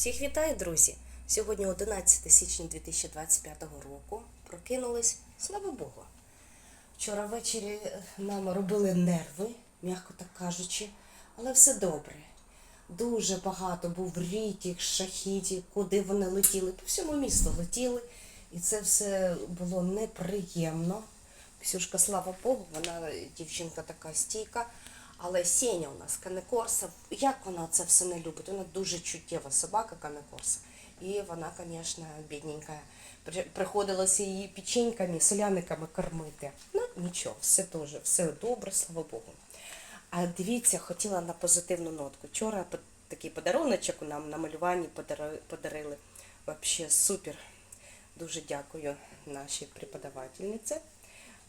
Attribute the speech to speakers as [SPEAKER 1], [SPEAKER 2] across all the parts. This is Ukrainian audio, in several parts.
[SPEAKER 1] Всіх вітаю, друзі! Сьогодні 11 січня 2025 року. Прокинулись, слава Богу. Вчора ввечері е, нам робили нерви, м'яко так кажучи, але все добре. Дуже багато був рітік, шахітів, куди вони летіли, по всьому місту летіли. І це все було неприємно. Ксюшка, слава Богу, вона дівчинка така стійка. Але Сеня у нас канекорса, як вона це все не любить? Вона дуже чуттєва собака канекорса. І вона, звісно, бідненька. Приходилося її печеньками, соляниками кормити. Ну, нічого, все теж, все добре, слава Богу. А дивіться, хотіла на позитивну нотку. Вчора такий подаруночок нам на малюванні подарили. Вообще супер. Дуже дякую нашій преподавательниці.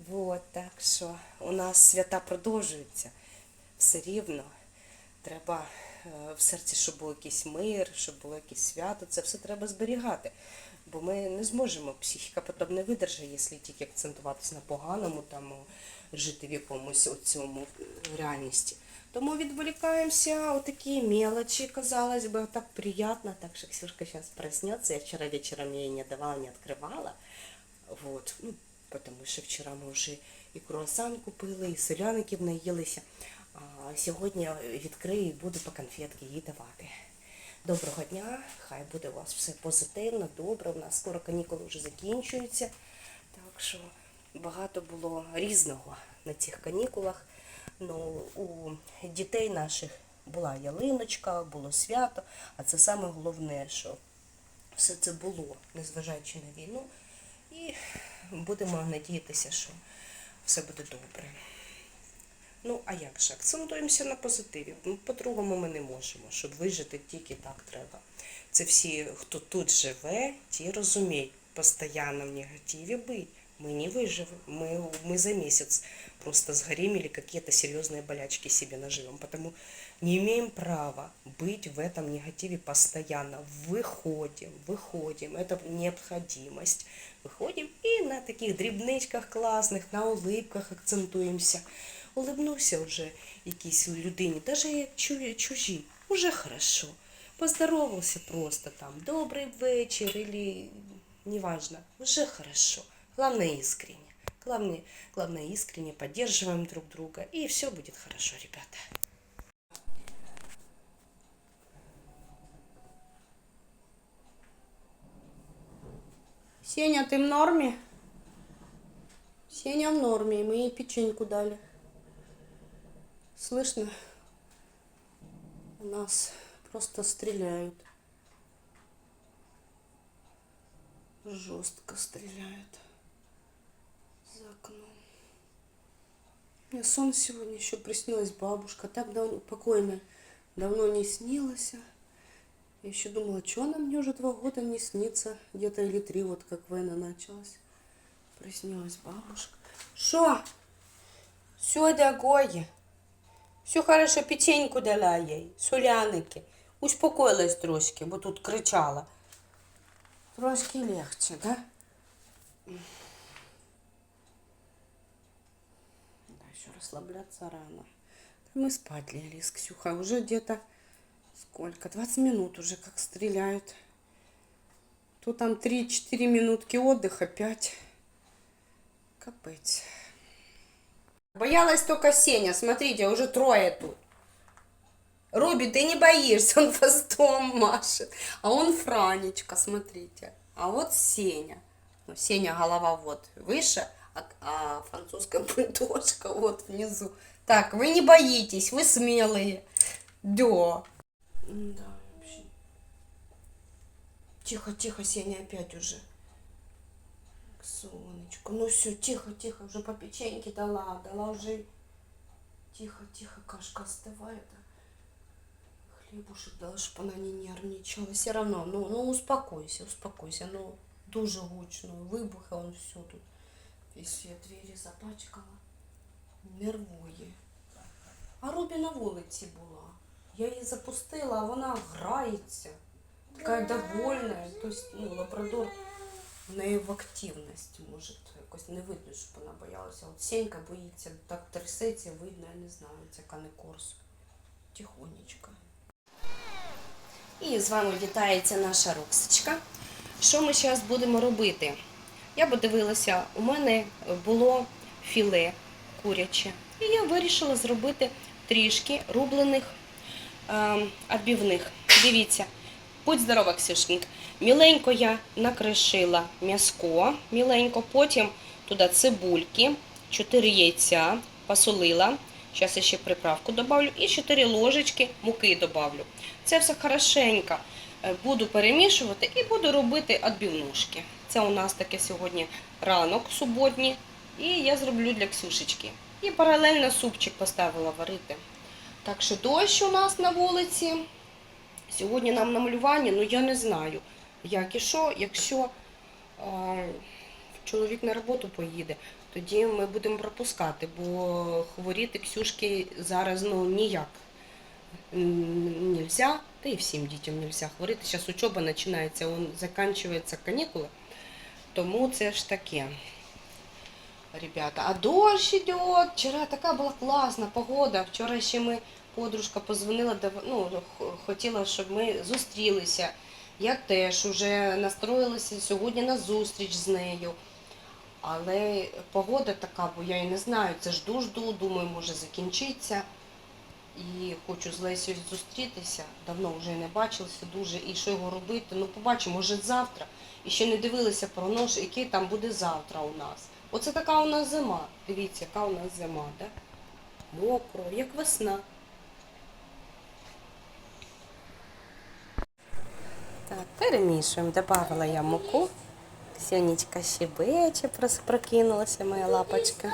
[SPEAKER 1] Вот, так що у нас свята продовжуються. Все рівно. Треба е, в серці, щоб був якийсь мир, щоб було якесь свято. Це все треба зберігати. Бо ми не зможемо, психіка потім не видержить, якщо тільки акцентуватися на поганому, там жити в якомусь цьому реальності. Тому відволікаємося, отакі мелочі, казалось бы, так приятно. Так что Ксюшка сейчас проснется. Я вчера вечером ей не давала, не открывала. Вот. Ну, потому що вчора ми вже і круасан купили, і соляників наїлися. Сьогодні відкрию і буду по конфетки їй давати. Доброго дня, хай буде у вас все позитивно, добре. У нас скоро канікули вже закінчуються. Так що багато було різного на цих канікулах. Ну, у дітей наших була ялиночка, було свято, а це саме головне, що все це було, незважаючи на війну. І будемо надіятися, що все буде добре. Ну, а як же? Акцентуємося на позитиві. Ну, по-другому ми не можемо, щоб вижити тільки так треба. Це всі, хто тут живе, ті розуміють, постійно в негативі бути. Мы не выживем. Мы, мы за месяц просто сгорим или какие-то серьезные болячки себе наживем. Потому не имеем права быть в этом негативе постоянно. Выходим, выходим. Это необходимость. Выходим и на таких дрібничках класних, на улыбках акцентуємося. Улыбнувся вже якійсь людині, навіть як чу- чужі, уже хорошо. Поздоровался просто там, добрый вечер или неважно, уже хорошо. Главное искренне. Главное, главное искренне поддерживаем друг друга, и все будет хорошо, ребята.
[SPEAKER 2] Сеня, ты в норме? Сеня в норме, мы ей печеньку дали. Слышно? Нас просто стреляют. Жестко стреляют за окном. Мне сон сегодня еще приснилась бабушка. Так давно, покойная, давно не снилась. Я еще думала, что она мне уже два года не снится, где-то или три, вот как война началась. Приснилась бабушка. Что? Все, дорогое. Все хорошо, печеньку дала їй, соляники. Успокоїлась трошки, бо тут кричала. Трошки легче, да? Да, еще расслабляться рано. Мы спать легли с Ксюхой. Уже где-то сколько? 20 минут уже как стреляют. То там 3-4 минутки отдыха, 5. Капец. Боялась только Сеня. Смотрите, уже трое тут. Руби, ты не боишься, он хвостом машет. А он Франечка, смотрите. А вот Сеня. Ну, Сеня голова вот выше, а, а французская бульдожка вот внизу. Так, вы не боитесь, вы смелые. Да. Да, вообще. Тихо, тихо, Сеня опять уже. Сонечко, ну все, тихо, тихо, уже по печеньке дала, дала уже. Тихо, тихо, кашка остывает. а Хлебушек дала, чтобы она не нервничала. Все равно, ну, ну успокойся, успокойся. Ну, дуже гучно. Вибухи, он все тут. Весь я двері запачкала. Нервує. А Рубі на вулиці була. Я її запустила, а вона грається. Така довольна. Тобто, ну, лабрадор В неї в активності, може, якось не видно, щоб вона боялася. От Сенька боїться, так трясеться, видно, я не знаю, це яка не корс. Тихонечко.
[SPEAKER 1] І з вами вітається наша Роксочка. Що ми зараз будемо робити? Я подивилася, у мене було філе куряче. І я вирішила зробити трішки рублених е, відбивних. Дивіться, будь здорова, Ксюшник. Міленько я накришила м'язко, міленько, потім туди цибульки, 4 яйця, посолила. Зараз ще приправку добавлю і 4 ложечки муки добавлю. Це все хорошенько е, буду перемішувати і буду робити відбивнушки. Це у нас таке сьогодні ранок суботній. І я зроблю для Ксюшечки. І паралельно супчик поставила варити. Так що дощ у нас на вулиці. Сьогодні нам на малювання, ну я не знаю, як і що, якщо е, чоловік на роботу поїде, тоді ми будемо пропускати, бо хворіти Ксюшки зараз ну ніяк м, нельзя, та і всім дітям нельзя хворіти. Зараз учоба починається, закінчується канікули, тому це ж таке. Ребята, а дощ идет. Вчора така була класна погода. Вчора ще ми подружка позвонила, ну, хотіла, щоб ми зустрілися. Я теж вже настроїлася сьогодні на зустріч з нею. Але погода така, бо я і не знаю, це жду, жду, думаю, може закінчиться. І хочу з Лесею зустрітися. Давно вже не бачилися дуже. І що його робити? Ну, побачимо, може завтра. І ще не дивилися прогноз, який там буде завтра у нас. Оце така у нас зима. Дивіться, яка у нас зима, да? Мокро, як весна. Так, перемішуємо. Добавила я муку. Сьонечка щебече, прокинулася моя лапочка.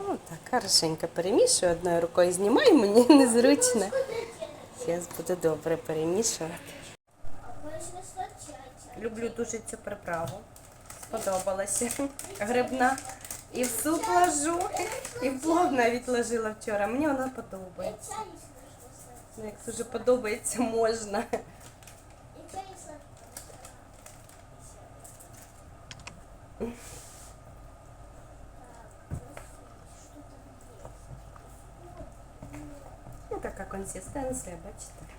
[SPEAKER 1] О, так, хорошенько перемішую. Одною рукою знімаю, мені незручно. Зараз буду добре перемішувати. Люблю дуже цю приправу. Сподобалася. Грибна. І в суп ложу, і в плов навіть ложила вчора. Мені вона подобається. Ну, як дуже подобається, можна. Ну, така консистенція, бачите.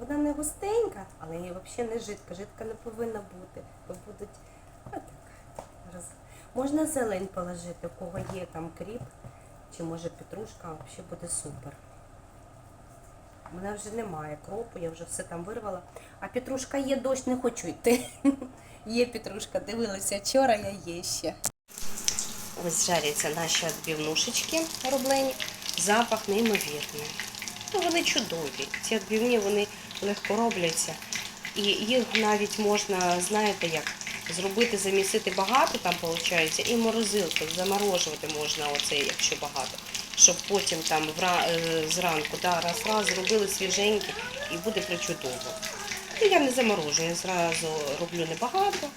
[SPEAKER 1] Вона не густенька, але і взагалі не жидка. Жидка не повинна бути. Бо будуть отак. Роз... Можна зелень положити, у кого є там кріп, чи може петрушка, взагалі буде супер. У мене вже немає кропу, я вже все там вирвала. А петрушка є, дощ, не хочу йти. Є петрушка, дивилася вчора, я є ще. Ось жаряться наші відбивнушечки роблені. Запах неймовірний. Ну, вони чудові. Ці відбивні вони легко робляться. І їх навіть можна, знаєте як, зробити, замісити багато там виходить, і морозилку, заморожувати можна оце, якщо багато. Щоб потім там е, зранку да, раз-раз зробили свіженькі і буде причудово. Ну, я не заморожую, я зразу роблю небагато.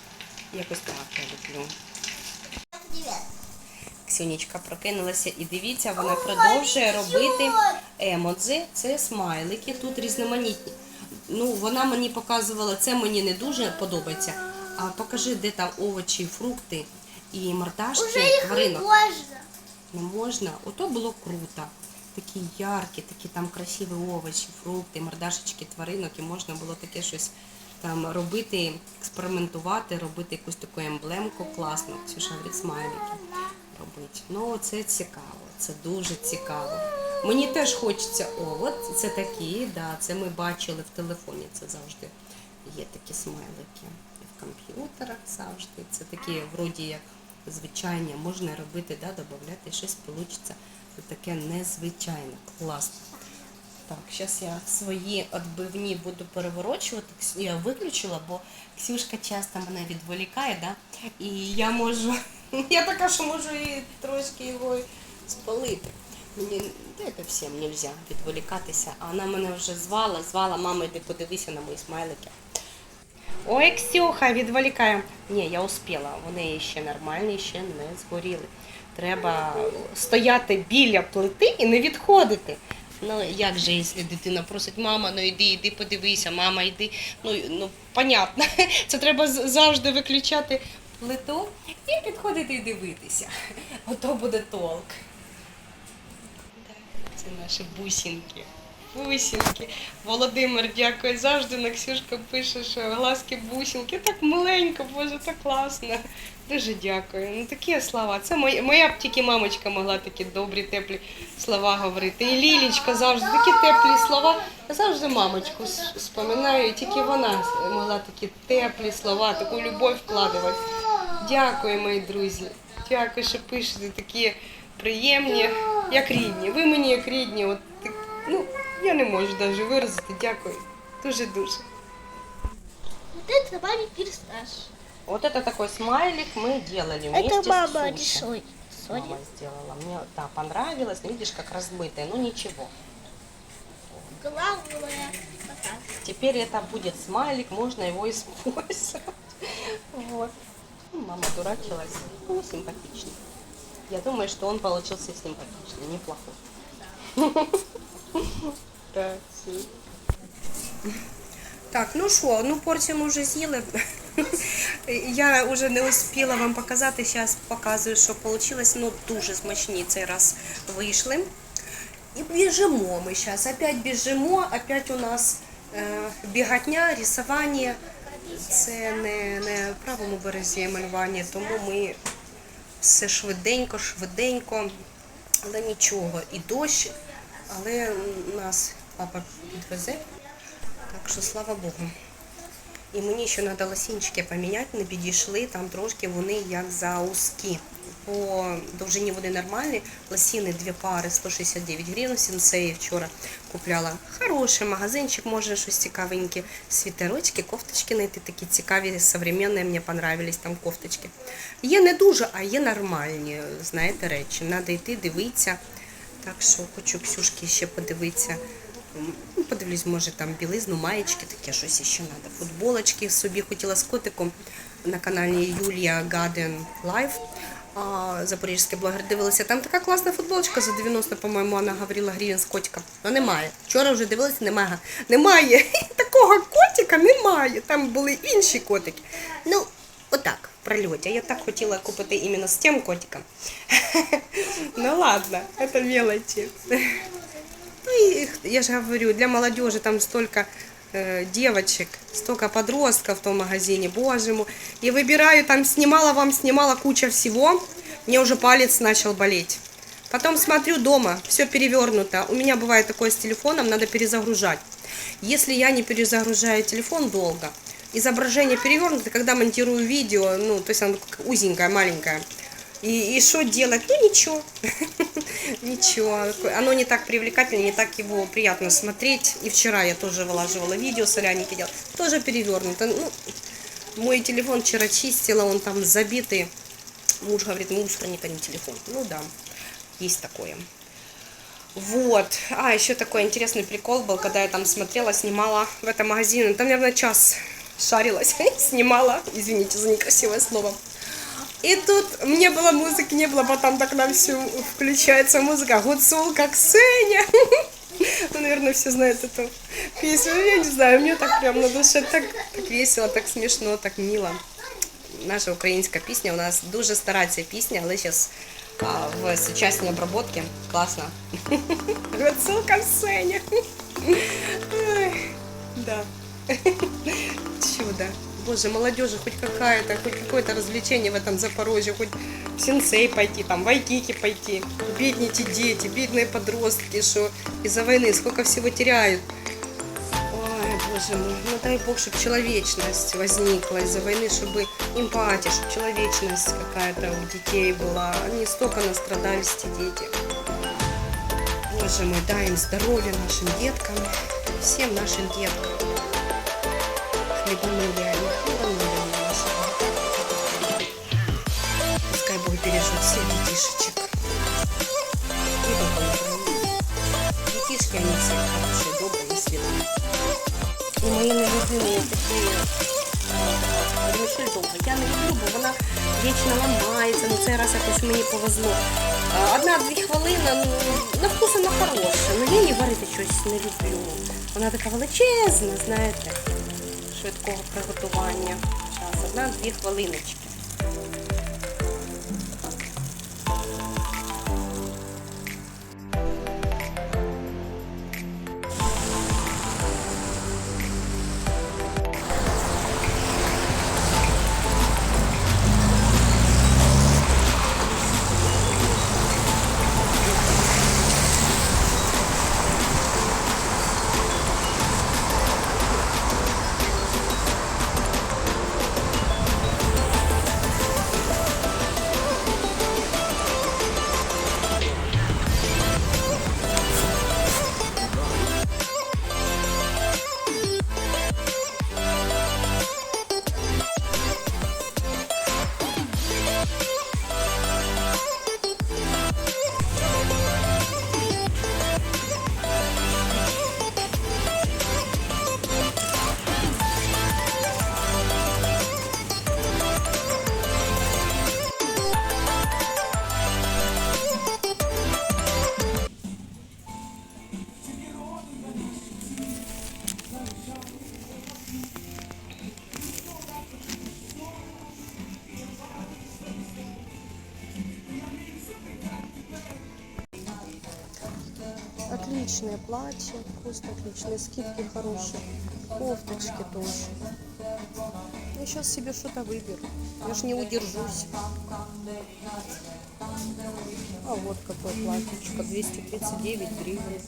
[SPEAKER 1] Якось так я люблю. Ксюнічка прокинулася і дивіться, вона продовжує робити емодзи. Це смайлики, тут різноманітні. Ну, вона мені показувала, це мені не дуже подобається. А покажи, де там овочі, фрукти і мордашки тваринок.
[SPEAKER 3] можно.
[SPEAKER 1] Не можна. Ото було круто. Такі яркі, такі там красиві овочі, фрукти, мордашечки тваринок, і можна було таке щось там робити, експериментувати, робити якусь таку емблемку класну. Ксюша говорить, смайлики робити. Ну, це цікаво, це дуже цікаво. Мені теж хочеться, о, от це такі, да, це ми бачили в телефоні, це завжди є такі смайлики. В комп'ютерах завжди. Це такі, вроді як звичайні, можна робити, да, додати щось вийде. Таке незвичайне, класно. Так, зараз я свої відбивні буду переворочувати. Я виключила, бо Ксюшка часто мене відволікає, да? і я можу, я така, що можу і трошки його спалити. Мені це всім не можна відволікатися. А вона мене вже звала, звала, мама, йди подивися на мої смайлики. Ой, Ксюха, відволікає. Ні, я успіла. Вони ще нормальні, ще не згоріли. Треба стояти біля плити і не відходити. Ну, як же, якщо дитина просить, мама, ну йди, йди, подивися, мама, йди. Ну, ну понятно. Це треба завжди виключати плиту і підходити і дивитися. Ото буде толк. Це наші бусинки. Бусинки. Володимир, дякую. Завжди Наксюшка пише, що глазки бусинки. Так маленько, боже, так класно. Дуже дякую. Ну такі слова. Це моя, моя б тільки мамочка могла такі добрі, теплі слова говорити. І Лілічка завжди такі теплі слова. Я завжди мамочку споминаю, тільки вона могла такі теплі слова, таку любов вкладувати. Дякую, мої друзі. Дякую, що пишете такі приємні, як рідні. Ви мені як рідні. От, ну, я не можу навіть виразити. Дякую. Дуже-дуже.
[SPEAKER 4] Вот это маме перстаж.
[SPEAKER 3] Вот это такой смайлик мы делали вместе
[SPEAKER 4] Это мама
[SPEAKER 3] с
[SPEAKER 4] рисует. Соня.
[SPEAKER 3] Мама сделала. Мне, да, понравилось. Ну, Видишь, как размытые. Ну, ничего.
[SPEAKER 4] Главное. Так.
[SPEAKER 3] Теперь это будет смайлик, можно его использовать. Вот. Ну, Мама дурачилась. Ну, симпатичный. Я думаю, что он получился симпатичный, неплохой. Так, всё.
[SPEAKER 1] Так, ну що, ну порцію ми вже з'їли. Я вже не успіла вам показати, зараз показую, що вийшло. Ну, дуже смачні цей раз вийшли. І біжимо ми зараз. Опять біжимо, опять у нас е, бігатня, рисування. Це не, не в правому березі малювання, тому ми все швиденько, швиденько, але нічого. І дощ, але нас папа підвезе. Так що слава Богу. І мені ще треба лосінчики поміняти, не підійшли, там трошки вони як заузькі. По довжині вони нормальні. Лосіни дві пари 169 гривень. Сінсеї вчора купляла. Хороший магазинчик, може щось цікавеньке. Світерочки, кофточки знайти такі цікаві, современні, мені понравились там кофточки. Є не дуже, а є нормальні, знаєте, речі. Треба йти, дивитися. Так що хочу Ксюшки ще подивитися. Ну, подивлюсь, може там білизну, маєчки, таке щось ще треба. Футболочки собі хотіла з котиком на каналі Юлія Гаден Лайф. А, запорізький блогер дивилася. Там така класна футболочка за 90, по-моєму, вона говорила гривень з котиком. Ну немає. Вчора вже дивилася, немає. Немає. Такого котика немає. Там були інші котики. Ну, отак, в. Я так хотіла купити іменно з тим котиком. Ну ладно, це мелочі. Ну и я же говорю, для молодежи там столько э, девочек, столько подростков в том магазине, боже мой. И выбираю, там снимала вам, снимала куча всего, мне уже палец начал болеть. Потом смотрю дома, все перевернуто. У меня бывает такое с телефоном, надо перезагружать. Если я не перезагружаю телефон долго, изображение перевернуто, когда монтирую видео, ну, то есть оно узенькое, маленькое. И, и что делать? Ну ничего. Ничего. Оно не так привлекательно, не так его приятно смотреть. И вчера я тоже вылаживала видео, соляники делала. Тоже перевернуто. Ну, мой телефон вчера чистила, он там забитый. Муж говорит, мусорник, а не телефон. Ну да, есть такое. Вот. А, еще такой интересный прикол был, когда я там смотрела, снимала в этом магазине. Там, наверное, час шарилась, снимала. Извините за некрасивое слово. И тут мне было музыки, не было, потом так нам все включается музыка. Гуцулка Ксеня. Ну, наверное, все знают эту песню. Ну, Я не знаю, мне так прям на душе так, так весело, так смішно, так мило. Наша українська пісня, у нас дуже стара ця пісня, але зараз в сучасній обработці. Класно. Гуцулка Ксеня. Ой, Да. Чудо. Боже, молодежи хоть какая-то, хоть какое-то развлечение в этом Запорожье, хоть в сенсей пойти, там, в Айкики пойти. Бедные эти дети, бедные подростки, что из-за войны сколько всего теряют. Ой, боже мой, ну дай бог, чтобы человечность возникла из-за войны, чтобы эмпатия, чтобы человечность какая-то у детей была. Они столько настрадались, эти дети. Боже мой, дай им здоровья нашим деткам, всем нашим деткам. Хлебанули они, хлебанули они нашего. Пускай Бог бережет всех детишечек. И Украину. Детишки, они все хорошие, добрые, светлые. І мої нелюбимі такі Мішель. Я не люблю, бо вона вічно ламається. Ну цей раз якось мені повезло. Одна-дві хвилини, ну, на вкус вона хороша. Ну я її варити щось не люблю. Вона така величезна, знаєте, швидкого приготування. Зараз, одна-дві хвилиночки. Отличное платье, просто отличные скидки хорошие. Кофточки тоже. Я сейчас себе что-то выберу. Я ж не удержусь. А вот какое платьечко. 239 гривен.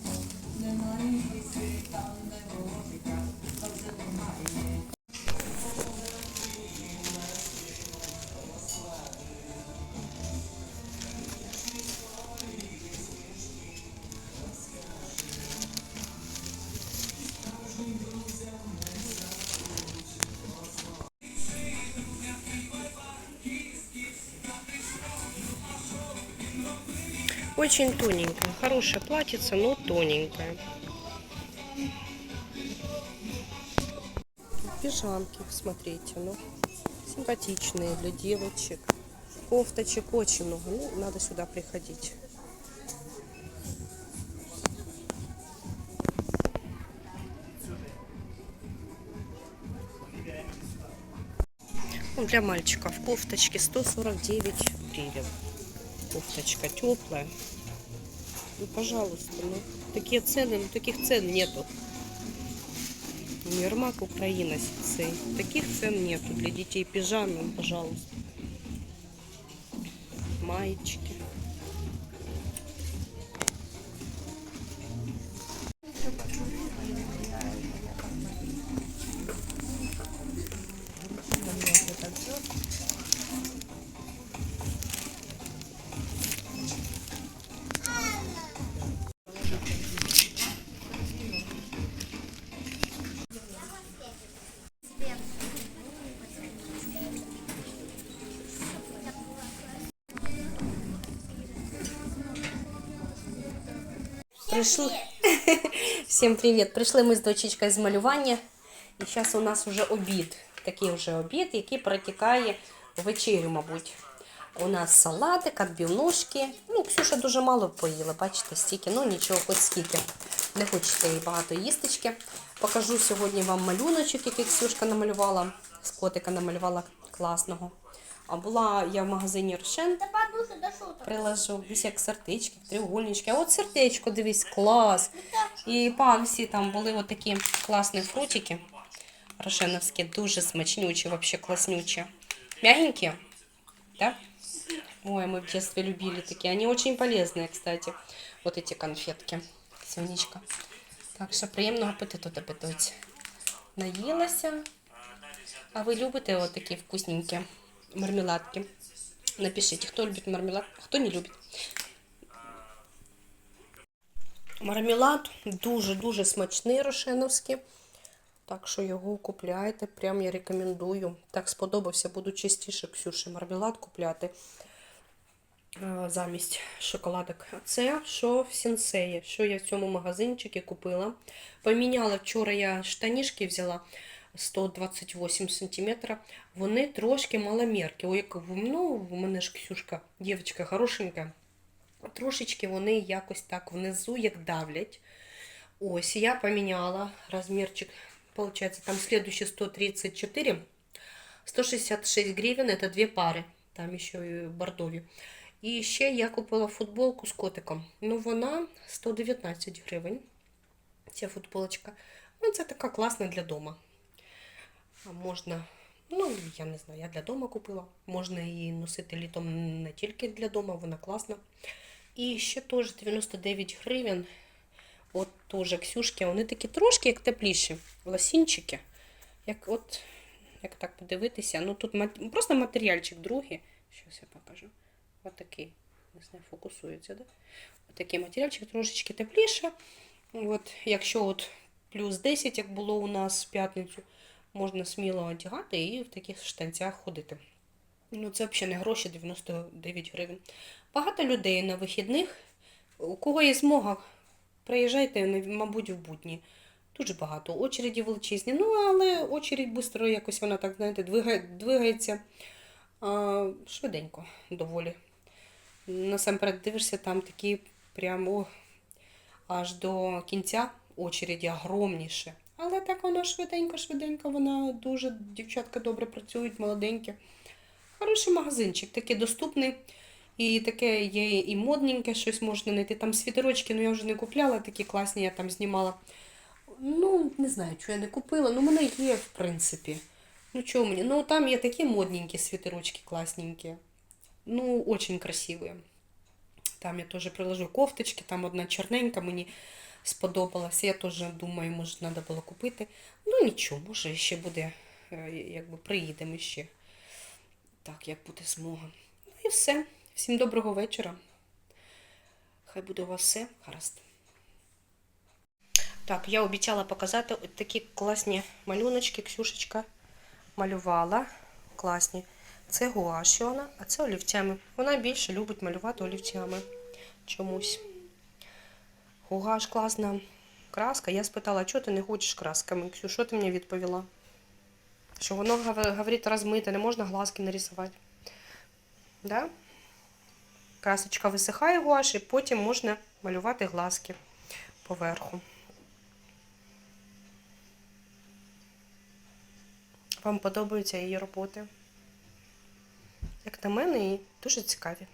[SPEAKER 1] Очень тоненькое. Хорошее платьице, но тоненькое. Пижамки, смотрите, ну, симпатичные для девочек. Кофточек очень много. Ну, надо сюда приходить. Ну, Для мальчиков кофточки 149 гривен. Кофточка теплая. Ну, пожалуйста, ну, такие цены, ну, таких цен нету. Универмаг Украина сецей. Таких цен нету для детей. Пижамы, пожалуйста. Маечки. Прийшли. Всім привіт! Прийшли ми з дочечкою з малювання. І зараз у нас вже обід. Такий вже обід, який протікає в вечерю, мабуть. У нас салатик, відбивнушки. Ну, Ксюша дуже мало поїла, бачите, стільки, ну нічого, хоч скільки. Не хочете їй багато їстечки. Покажу сьогодні вам малюночок, який Ксюшка намалювала. З котика намалювала класного. А була я в магазині Рошен.
[SPEAKER 4] Да подушка, да что там?
[SPEAKER 1] Приложу ось як сердечки, треугольнички. А от сердечко, дивись, клас. І по Аксі там були от такі класні фрутики. Рошеновські, дуже смачнючі, вообще класснючі. Мягенькі, да? Ой, мы в детстве любили такие. Они очень полезные, кстати. Вот эти конфетки. Сонечка. Так що приємного апетиту тебе, доць. Наїлася. А ви любите от такі вкусненькі Мармеладки? Напишите, кто любит мармелад, а кто не любит. Мармелад дуже-дуже смачний рошеновський. Так що його купляйте, прям я рекомендую. Так сподобався, буду частіше Ксюші мармелад купляти замість шоколадок. Це що в сенсеї, що я в цьому магазинчику купила. Поміняла вчора я штанішки взяла 128 см. Вони трошки маломірки. Ой, ну, у мене ж Ксюшка, дівчинка хорошенька. Трошечки вони якось так внизу як давлять. Ось, я поміняла розмірчик. Получается, там следующий 134, 166 гривен, это две пары. Там ще і бордові. І ще я купила футболку з котиком. Ну, вона 119 гривень. Ця футболочка. Ну, це така класна для дома. Можна, ну, я не знаю, я для дома купила. Можна її носити літом не тільки для дома, вона класна. І ще теж 99 гривень. От теж Ксюшки, вони такі трошки як тепліші. Лосінчики. Як от, як так подивитися, ну тут мат- просто матеріальчик другий. Щось я покажу. От такий. Не знаю, фокусується, да? От такий матеріальчик трошечки тепліше. От, якщо от плюс 10, як було у нас в п'ятницю, можна сміло одягати і в таких штанцях ходити. Ну, це взагалі не гроші, 99 гривень. Багато людей на вихідних. У кого є змога, приїжджайте, мабуть, в будні. Дуже багато. Очереді величезні. Ну, але очередь швидко якось вона так, знаєте, двигається а, швиденько доволі. Насамперед дивишся, там такі прямо аж до кінця очереді огромніше. Але так воно швиденько-швиденько, вона дуже, дівчатка добре працюють, молоденькі. Хороший магазинчик, такий доступний. І таке є і модненьке, щось можна знайти. Там світерочки, ну я вже не купляла, такі класні, я там знімала. Ну, не знаю, що я не купила, ну мене є, в принципі. Ну, чого мені? Ну, там є такі модненькі світерочки, класненькі. Ну, очень красивые. Там я теж приложу кофточки, там одна чорненька мені сподобалася. Я теж думаю, може, треба було купити. Ну нічого, може, ще буде, е, якби приїдемо ще. Так, як буде змога. Ну і все. Всім доброго вечора. Хай буде у вас все гаразд. Так, я обіцяла показати от такі класні малюночки. Ксюшечка малювала. Класні. Це гуаші вона, а це олівцями. Вона більше любить малювати олівцями. Чомусь. Гуаш класна краска. Я спитала, чого ти не хочеш красками? Ксю, що ти мені відповіла? Що воно, говорить, розмите, не можна глазки нарисувати. Да? Красочка висихає гуаш, і потім можна малювати глазки поверху. Вам подобаються її роботи? Як на мене, і дуже цікаві.